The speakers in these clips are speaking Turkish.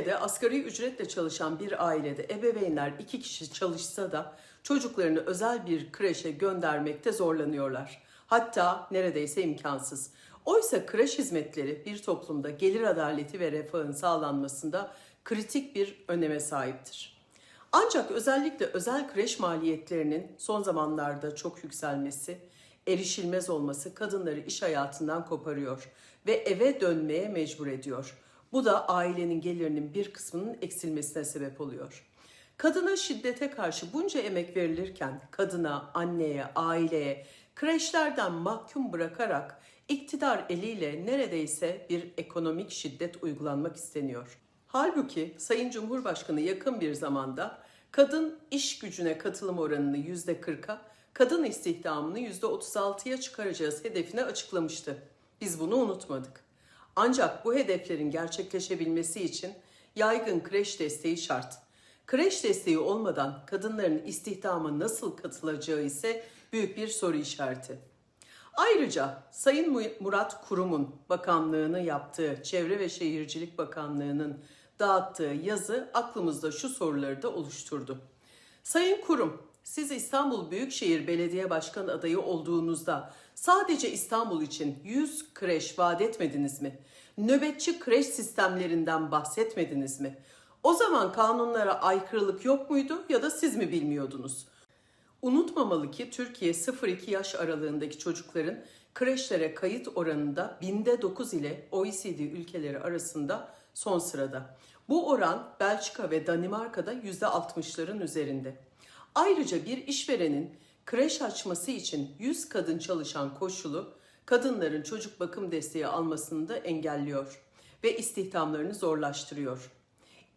Türkiye'de asgari ücretle çalışan bir ailede ebeveynler iki kişi çalışsa da çocuklarını özel bir kreşe göndermekte zorlanıyorlar. Hatta neredeyse imkansız. Oysa kreş hizmetleri bir toplumda gelir adaleti ve refahın sağlanmasında kritik bir öneme sahiptir. Ancak özellikle özel kreş maliyetlerinin son zamanlarda çok yükselmesi, erişilmez olması kadınları iş hayatından koparıyor ve eve dönmeye mecbur ediyor. Bu da ailenin gelirinin bir kısmının eksilmesine sebep oluyor. Kadına şiddete karşı bunca emek verilirken kadına, anneye, aileye kreşlerden mahkum bırakarak iktidar eliyle neredeyse bir ekonomik şiddet uygulanmak isteniyor. Halbuki Sayın Cumhurbaşkanı yakın bir zamanda kadın iş gücüne katılım oranını %40'a, kadın istihdamını %36'ya çıkaracağız hedefini açıklamıştı. Biz bunu unutmadık. Ancak bu hedeflerin gerçekleşebilmesi için yaygın kreş desteği şart. Kreş desteği olmadan kadınların istihdama nasıl katılacağı ise büyük bir soru işareti. Ayrıca Sayın Mu- Murat Kurum'un bakanlığını yaptığı Çevre ve Şehircilik Bakanlığı'nın dağıttığı yazı aklımızda şu soruları da oluşturdu. Sayın Kurum, siz İstanbul Büyükşehir Belediye Başkan adayı olduğunuzda sadece İstanbul için 100 kreş vaat etmediniz mi? Nöbetçi kreş sistemlerinden bahsetmediniz mi? O zaman kanunlara aykırılık yok muydu ya da siz mi bilmiyordunuz? Unutmamalı ki Türkiye 0-2 yaş aralığındaki çocukların kreşlere kayıt oranında binde 9 ile OECD ülkeleri arasında son sırada. Bu oran Belçika ve Danimarka'da %60'ların üzerinde. Ayrıca bir işverenin kreş açması için 100 kadın çalışan koşulu kadınların çocuk bakım desteği almasını da engelliyor ve istihdamlarını zorlaştırıyor.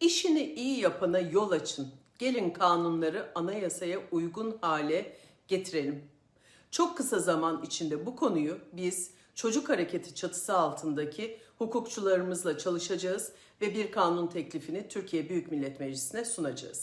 İşini iyi yapana yol açın. Gelin kanunları anayasaya uygun hale getirelim. Çok kısa zaman içinde bu konuyu biz çocuk hareketi çatısı altındaki hukukçularımızla çalışacağız ve bir kanun teklifini Türkiye Büyük Millet Meclisi'ne sunacağız.